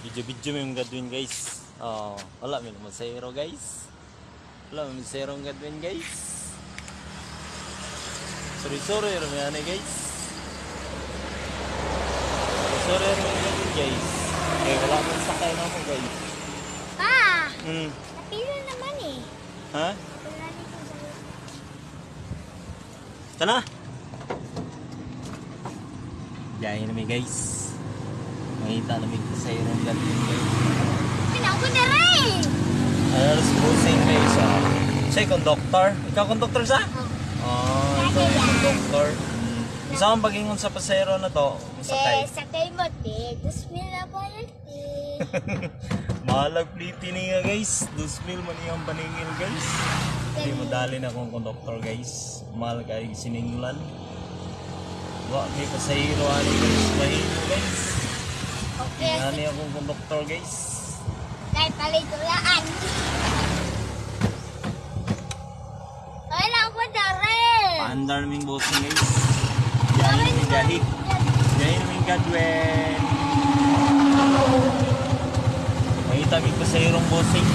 Video-video mo yung Godwin guys. Oh, wala mo naman zero guys. Wala mo zero ang Godwin guys. Sorry sorry yan eh guys. Sorry sorry yung Godwin guys. Eh wala mo sakay na mo guys. Pa! Hmm. Napila naman eh. Ha? Wala dito sa... Tana! Biyahe namin guys. Makita namin sa zero ang Godwin guys. Pinako na rin! Alas cruising guys ah. Siya conductor. Ikaw conductor sa? Oh, ikaw yung conductor. Hmm. Isa akong pagingon sa pasero na to. Sakay. Eh, sakay mo, te. Dos mil na ba yan, te? Pliti niya guys. 2,000 man iyang paningil guys. Hindi mo dali na akong conductor guys. Mahal kay sininglan. Wa may pasahero ani guys. Mahilo guys. Okay, Ani akong conductor guys. kahit palitulaan. Ay, ako na rin! Paandar naming bossing guys. Biyahe namin gahi. Biyahe namin Godwin. Makita kami pasayrong bossing.